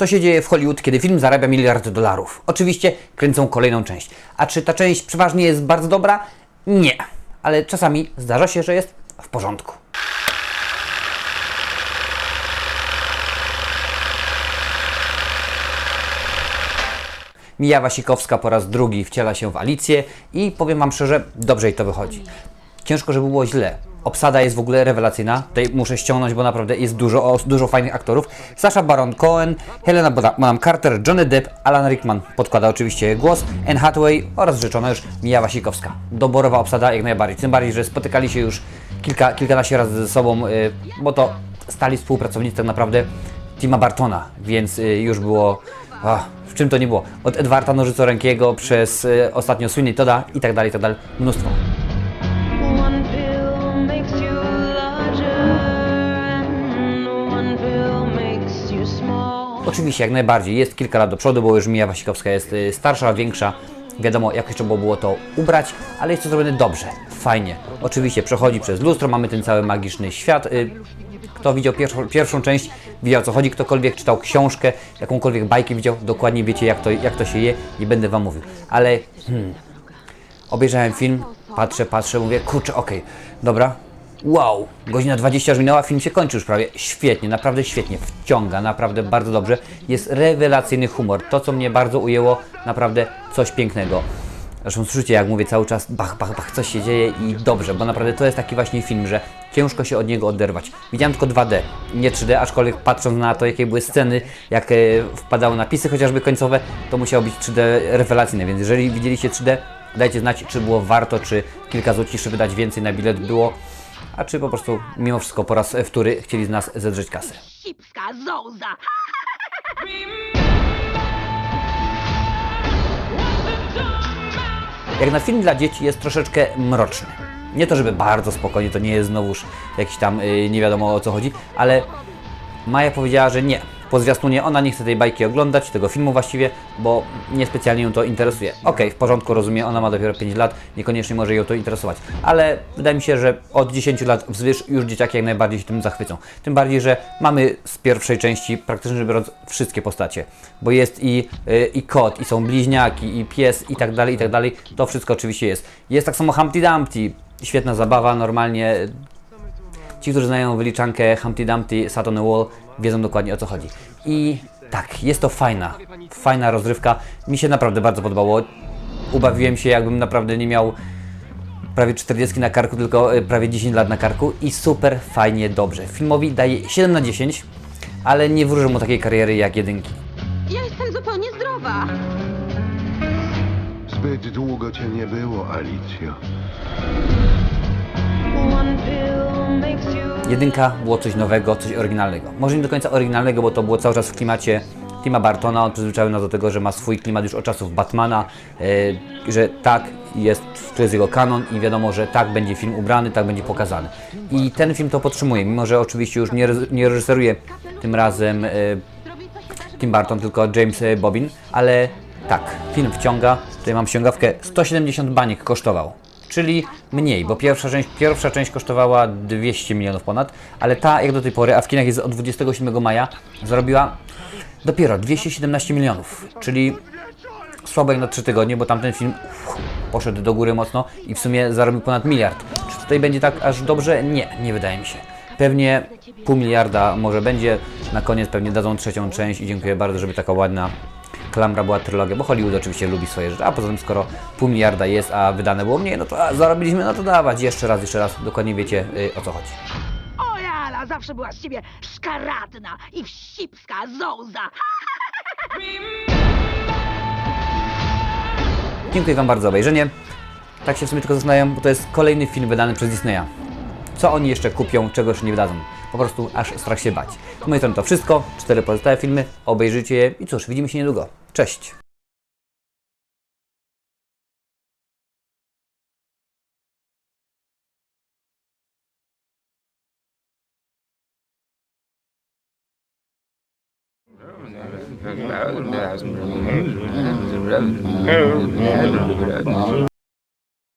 Co się dzieje w Hollywood, kiedy film zarabia miliard dolarów? Oczywiście kręcą kolejną część. A czy ta część przeważnie jest bardzo dobra? Nie. Ale czasami zdarza się, że jest w porządku. Mija Wasikowska po raz drugi wciela się w Alicję i powiem Wam szczerze, dobrze jej to wychodzi. Ciężko, żeby było źle. Obsada jest w ogóle rewelacyjna. Tutaj muszę ściągnąć, bo naprawdę jest dużo, dużo fajnych aktorów. Sasha Baron Cohen, Helena Bonham Carter, Johnny Depp, Alan Rickman podkłada oczywiście głos, Anne Hathaway oraz rzeczona już Mija Wasikowska. Doborowa obsada jak najbardziej. Tym bardziej, że spotykali się już kilka, kilkanaście razy ze sobą, y, bo to stali współpracownicy tak naprawdę Tima Bartona, więc y, już było... ach, w czym to nie było? Od Edwarda Nożycorękiego przez y, ostatnio Sweeney Toda i tak dalej, i tak dalej. Mnóstwo. Oczywiście, jak najbardziej. Jest kilka lat do przodu, bo już Mija Wasikowska jest y, starsza, większa. Wiadomo, jak jeszcze było to ubrać, ale jest to zrobione dobrze, fajnie. Oczywiście przechodzi przez lustro, mamy ten cały magiczny świat. Y, Kto widział pierwszą, pierwszą część, wiedział o co chodzi, ktokolwiek czytał książkę, jakąkolwiek bajkę widział, dokładnie wiecie jak to, jak to się je, nie będę Wam mówił. Ale hmm, obejrzałem film, patrzę, patrzę, mówię, kurczę, okej, dobra, wow, godzina 20 już minęła, film się kończy już prawie, świetnie, naprawdę świetnie, wciąga, naprawdę bardzo dobrze, jest rewelacyjny humor, to co mnie bardzo ujęło, naprawdę coś pięknego. Zresztą słyszycie, jak mówię cały czas, bach, bach, bach, coś się dzieje i dobrze, bo naprawdę to jest taki właśnie film, że ciężko się od niego oderwać. Widziałem tylko 2D, nie 3D, aczkolwiek patrząc na to, jakie były sceny, jak e, wpadały napisy chociażby końcowe, to musiało być 3D rewelacyjne, więc jeżeli widzieliście 3D, dajcie znać, czy było warto, czy kilka złotych wydać więcej na bilet było, a czy po prostu mimo wszystko po raz wtóry chcieli z nas zedrzeć kasę. Sipska zołza. Jak na film dla dzieci jest troszeczkę mroczny. Nie to, żeby bardzo spokojnie, to nie jest znowuż jakiś tam yy, nie wiadomo o co chodzi, ale Maja powiedziała, że nie. Po zwiastunie ona nie chce tej bajki oglądać, tego filmu właściwie, bo niespecjalnie ją to interesuje. Okej, w porządku, rozumiem, ona ma dopiero 5 lat, niekoniecznie może ją to interesować. Ale wydaje mi się, że od 10 lat wzwyż już dzieciaki jak najbardziej się tym zachwycą. Tym bardziej, że mamy z pierwszej części praktycznie biorąc wszystkie postacie. Bo jest i, y, i kot, i są bliźniaki, i pies, i tak dalej, i tak dalej. To wszystko oczywiście jest. Jest tak samo Humpty Dumpty. Świetna zabawa, normalnie Ci, którzy znają wyliczankę Humpty Dumpty, Sat on the Wall, wiedzą dokładnie o co chodzi. I tak, jest to fajna, fajna rozrywka. Mi się naprawdę bardzo podobało. Ubawiłem się, jakbym naprawdę nie miał prawie 40 na karku, tylko e, prawie 10 lat na karku i super fajnie, dobrze. Filmowi daje 7 na 10, ale nie wróżę mu takiej kariery jak jedynki. Ja jestem zupełnie zdrowa. Zbyt długo cię nie było, Alicjo. Jedynka było coś nowego, coś oryginalnego. Może nie do końca oryginalnego, bo to było cały czas w klimacie Tima Bartona. On przyzwyczaił nas do tego, że ma swój klimat już od czasów Batmana, e, że tak jest, to jest jego kanon i wiadomo, że tak będzie film ubrany, tak będzie pokazany. I ten film to podtrzymuje, mimo że oczywiście już nie, nie reżyseruje tym razem e, Tim Burton, tylko James e, Bobin, ale tak, film wciąga. Tutaj mam ściągawkę, 170 baniek kosztował. Czyli mniej, bo pierwsza część, pierwsza część kosztowała 200 milionów ponad, ale ta jak do tej pory, a w kinach jest od 27 maja, zarobiła dopiero 217 milionów, czyli słabo jak na 3 tygodnie, bo tamten film uff, poszedł do góry mocno i w sumie zarobił ponad miliard. Czy tutaj będzie tak aż dobrze? Nie, nie wydaje mi się. Pewnie pół miliarda może będzie, na koniec pewnie dadzą trzecią część i dziękuję bardzo, żeby taka ładna klamra była trylogia, bo Hollywood oczywiście lubi swoje rzeczy, a poza tym skoro pół miliarda jest, a wydane było mniej, no to a, zarobiliśmy, no to dawać jeszcze raz, jeszcze raz, dokładnie wiecie y, o co chodzi. O Jala, zawsze była z ciebie szkaradna i wścibska zołza. Dziękuję Wam bardzo za obejrzenie. Tak się w sumie tylko zastanawiam, bo to jest kolejny film wydany przez Disneya. Co oni jeszcze kupią, czego jeszcze nie wydadzą? Po prostu aż strach się bać. Z mojej strony to wszystko. Cztery pozostałe filmy. Obejrzyjcie je i cóż, widzimy się niedługo. Cześć!